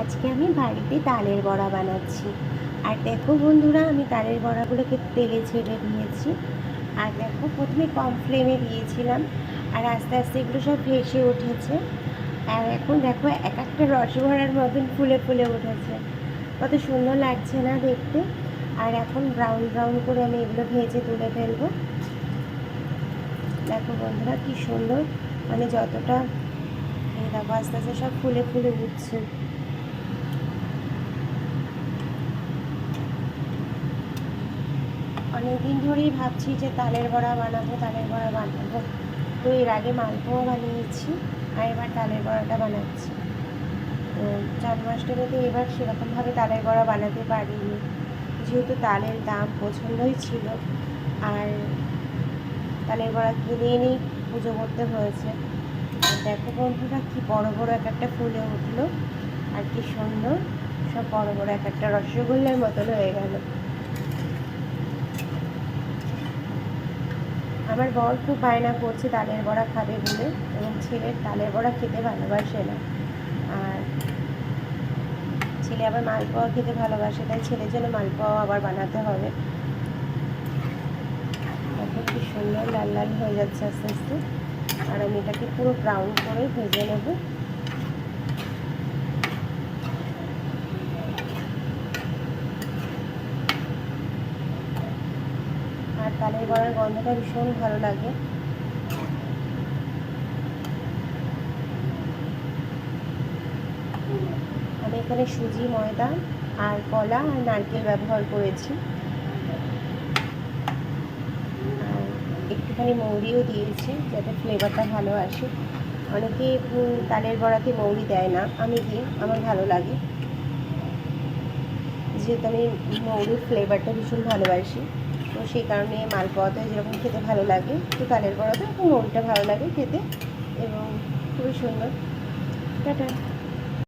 আজকে আমি বাড়িতে তালের বড়া বানাচ্ছি। আর দেখো বন্ধুরা, আমি তালের বড়াগুলোকে তেলে ছেড়ে দিয়েছি। আর দেখো, প্রথমে কম ফ্লেমে দিয়েছিলাম। আর আস্তে আস্তে এগুলো সব ভেসে উঠেছে। আর এখন দেখো, এক একটা রসগোড়ার মতন ফুলে ফুলে উঠেছে। কত সুন্দর লাগছে না দেখতে? আর এখন ব্রাউন ব্রাউন করে আমি এগুলো ভেজে তুলে ফেলব। দেখো বন্ধুরা, কি সুন্দর। মানে যতটা দেখো, আস্তে আস্তে সব ফুলে ফুলে উঠছে। অনেকদিন ধরেই ভাবছি যে তালের বড়া বানাবো, তালের বড়া বানাবো। তো এর আগে মালপোয়া বানিয়েছি আর এবার তালের বড়াটা বানাচ্ছি। তো জন্মাষ্টমীতে এবার সেরকমভাবে তালের বড়া বানাতে পারিনি। যেহেতু তালের দাম পছন্দই ছিল আর তালের বড়া কিনে এনেই পুজো করতে হয়েছে। দেখো বন্ধুরা, কি বড় বড় এক একটা ফুলে উঠল আর কি সুন্দর। সব বড় বড় এক একটা রসগোল্লার মতন হয়ে গেল। আমার বর খুব বায়না করছে তালের বড়া খাবে বলে এবং ছেলের তালের বড়া খেতে ভালোবাসে না। আর ছেলে আবার মালপোয়া খেতে ভালোবাসে, তাই ছেলের জন্য মালপোয়াও আবার বানাতে হবে। এখন কি সুন্দর লাল লাল হয়ে যাচ্ছে আস্তে আস্তে। আর আমি এটাকে পুরো ব্রাউন করে ভেজে নেব। আর তালের বড়ার গন্ধটা ভীষণ ভালো লাগে। আমি এখানে সুজি, ময়দা আর কলা আর নারকেল ব্যবহার করেছি। আর একটুখানি মৌরিও দিয়েছি যাতে ফ্লেভারটা ভালো আসে। অনেকে তালের বড়াতে মৌরি দেয় না, আমি দিই, আমার ভালো লাগে। যেহেতু আমি মৌরির ফ্লেভারটা ভীষণ ভালোবাসি। তো সেই কারণে মালপোয়াতে যেরকম খেতে ভালো লাগে তো কালের বড়াতে ওলটা ভালো লাগে খেতে এবং খুবই সুন্দর। টাটা।